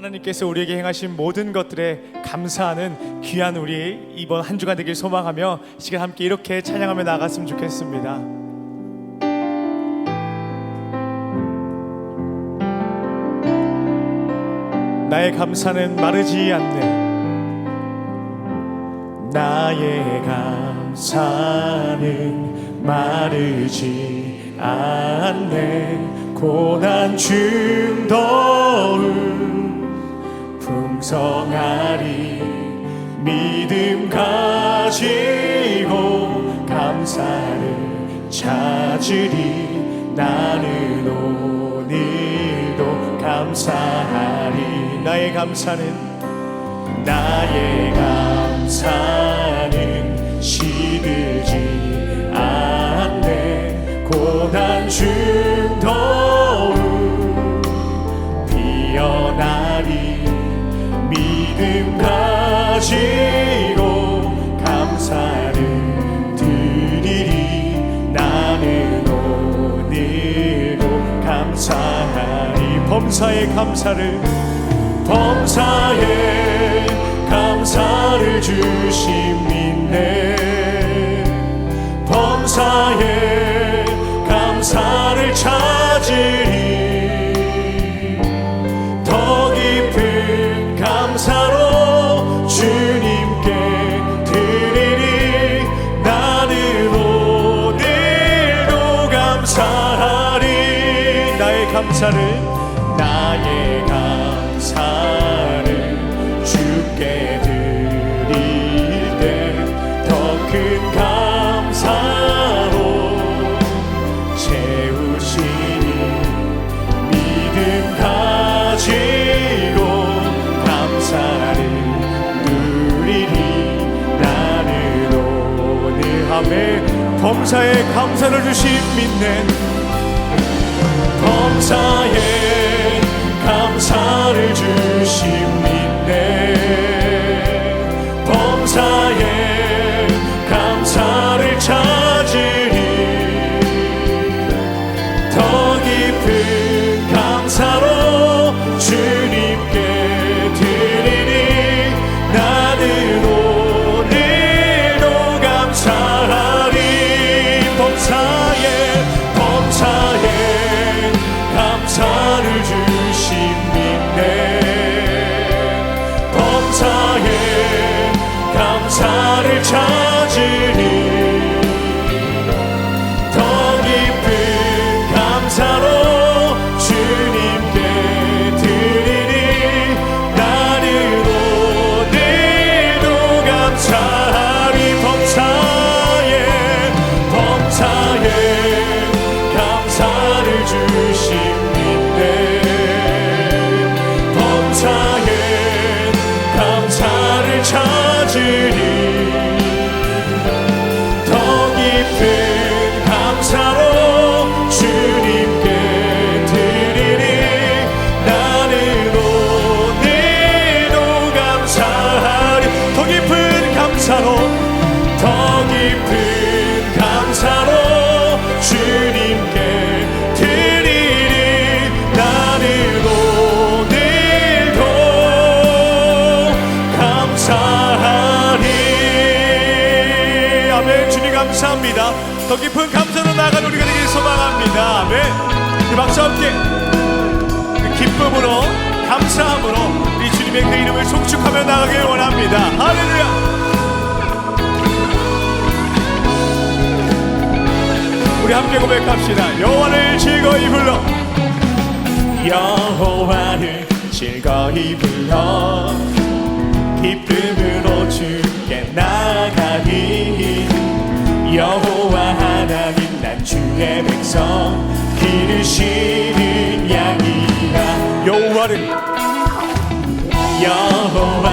하나님께서 우리에게 행하신 모든 것들에 감사하는 귀한 우리 이번 한 주간 되길 소망하며 시간 함께 이렇게 찬양하며 나갔으면 좋겠습니다. 나의 감사는 마르지 않네. 나의 감사는 마르지 않네. 고난 중더울 풍성하리. 믿음 가지고 감사를 찾으리. 나는 오늘도 감사하리. 나의 감사는 나의 감사는 시들지 않네. 고난 중더 범사의 감사를 범사에 감사를 주심 믿네. 범사에 감사를 찾으리. 더 깊은 감사로 주님께 드리리. 나는 오늘도 감사하리. 나의 감사를 범사에 감사를 주심 믿는 범사에 감사를 주심 믿네 감사합니다. 더 깊은 감사로 나아간 우리가 되길 소망합니다. 아멘 이 박수 함께 그 기쁨으로 감사함으로 우리 주님의 그 이름을 송축하며 나가길 원합니다. 할렐루야! 우리 함께 고백합시다. 여호와를 즐거이 불러 여호와를 즐거이 불러 기쁨으로 주께 나가리 여호와 하나님 난 주의 백성. 기르시는 양이라. 여호와를. 여호와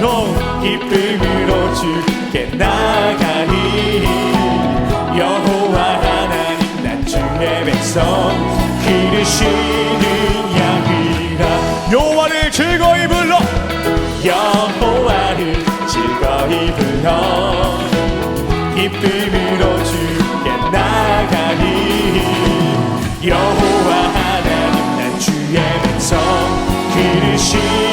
기쁨으로 기쁨으로 주께 나가리 여호와 하나님 난 주의 백성 기르시는 양이라. 여호와를 즐거이 불러. 여호와를 즐거이 불러. 기쁨으로 주께 나가리 여호와 하나님 난 주의 백성 기르시는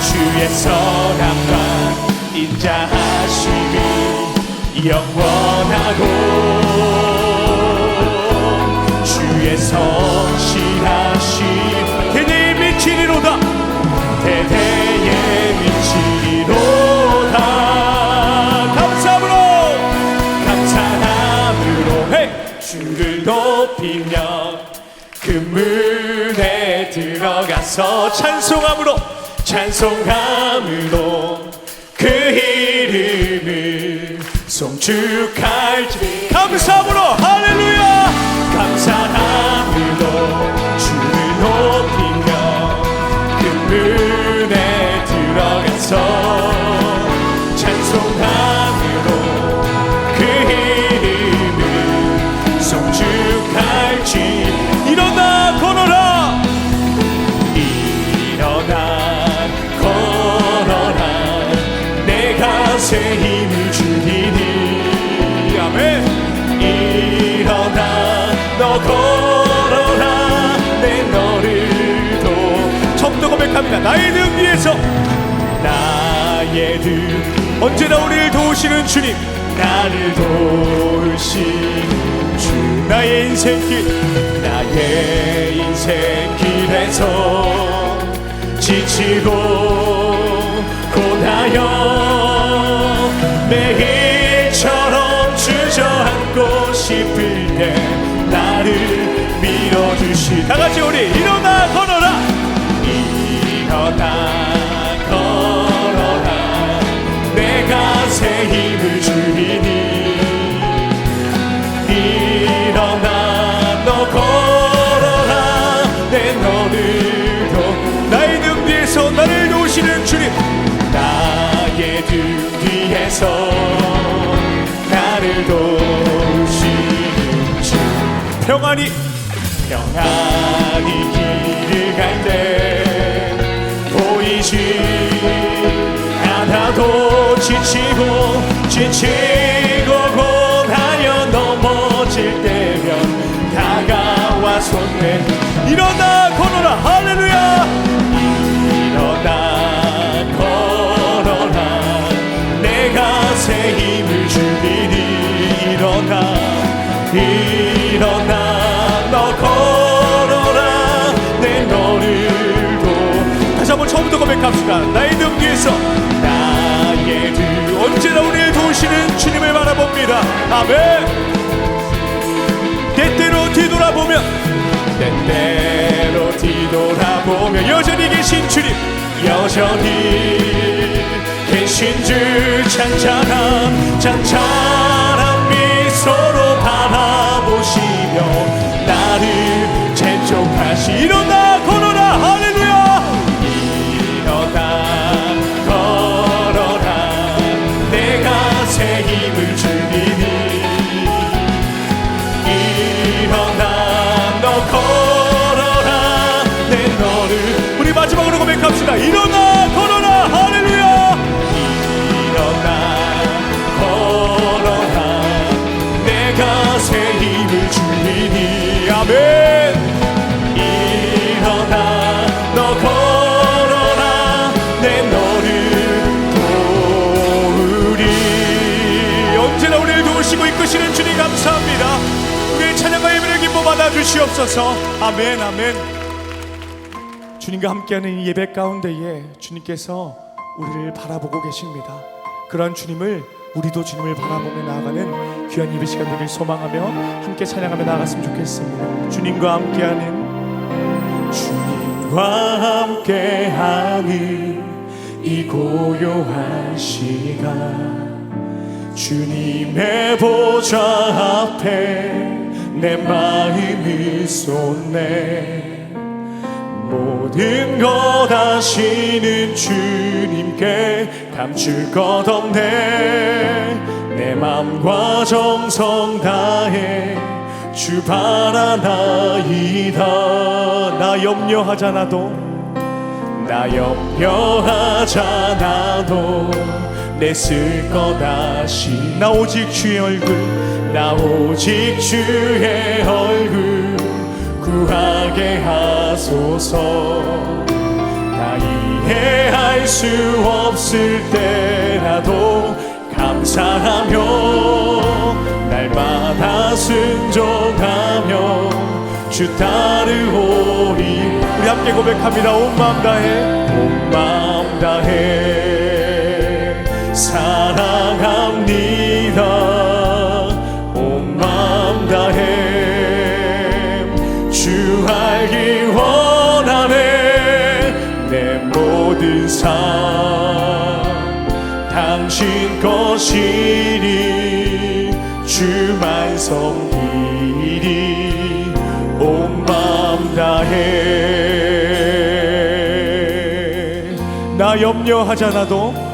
주의 선함과 인자하심이 영원하고 주의 성실하심 대대에 미치리로다. 대대에 미치리로다. 감사함으로 감사함으로. 헤이! 주를 높이며 그 문에 들어가서 찬송함으로 찬송함으로 그 이름을 송축할지 고백합니다 나의 등 위에서. 나의 등. 언제나 우리를 도우시는 주님. 나를 도우시는 주. 나의 인생길. 나의 인생길에서 지치고 고나여 매일처럼 주저앉고 싶을 때 나를 밀어주시. 다 같이 우리 일어나 뒤에서 나를 도우시는 주. 평안히 평안히 길을 갈 때 보이지 하나도 지치고 지치고 고하여 넘어질 때면 다가와 손내 일어나 일어나 너 걸어라. 내 너를 도 다시 한번 처음부터 고백합시다. 나의 등 뒤에서 나의 등 언제나 우리를 도우시는 주님을 바라봅니다. 아멘. 때때로 뒤돌아보면 때때로 뒤돌아보면 여전히 계신 주님 여전히 계신 주. 찬찬한 찬찬한 주시옵소서. 아멘, 아멘. 주님과 함께하는 이 예배 가운데에 주님께서 우리를 바라보고 계십니다. 그러한 주님을 우리도 주님을 바라보며 나아가는 귀한 예배 시간 되길 소망하며 함께 찬양하며 나아갔으면 좋겠습니다. 주님과 함께하는 주님과 함께하는 이 고요한 시간 주님의 보좌 앞에 내 마음을 쏟네. 모든 것 아시는 주님께 감출 것 없네. 내 맘과 정성 다해 주 바라나이다. 나 염려하잖아도 나 염려하잖아도 내쓸것 아시 나 오직 주의 얼굴 나 오직 주의 얼굴 구하게 하소서. 나 이해할 수 없을 때라도 감사하며 날마다 순종하며 주 따르오리. 우리 함께 고백합니다. 온 마음 다해 온 마음 다해 사랑합니다. 온 마음 다해 주 알기 원하네. 내 모든 삶 당신 것이니 주만 섬기리. 온 마음 다해. 나 염려하잖아도 나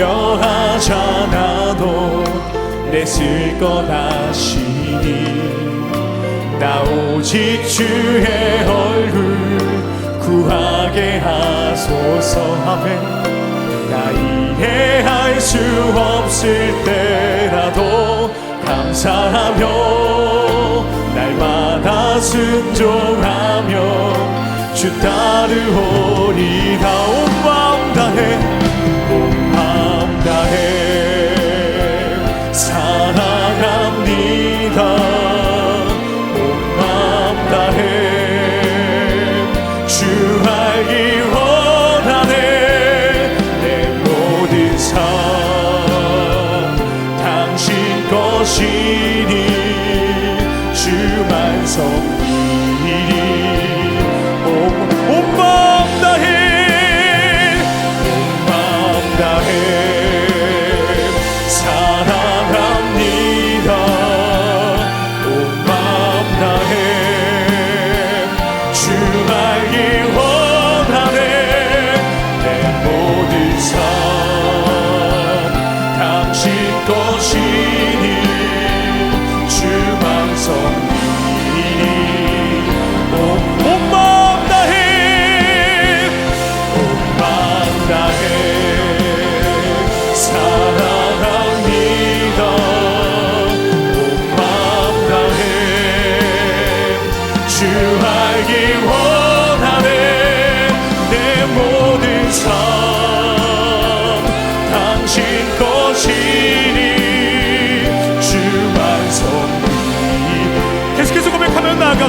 염려하잖아도 내쓸것 아시니. 나 오직 주의 얼굴 구하게 하소서 아멘 나 이해할 수 없을 때라도 감사하며 날마다 순종하며 주 따르오리다 온 마음 다해 온 다해 사랑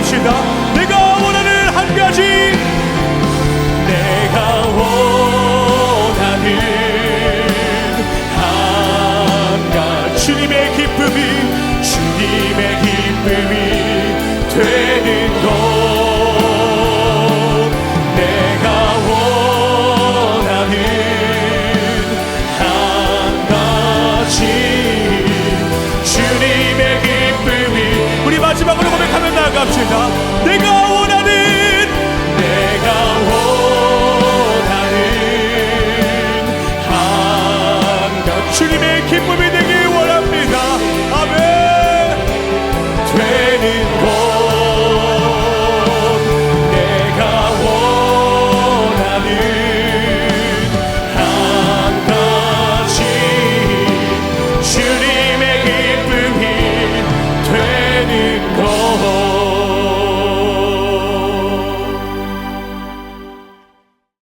고백 주님의 기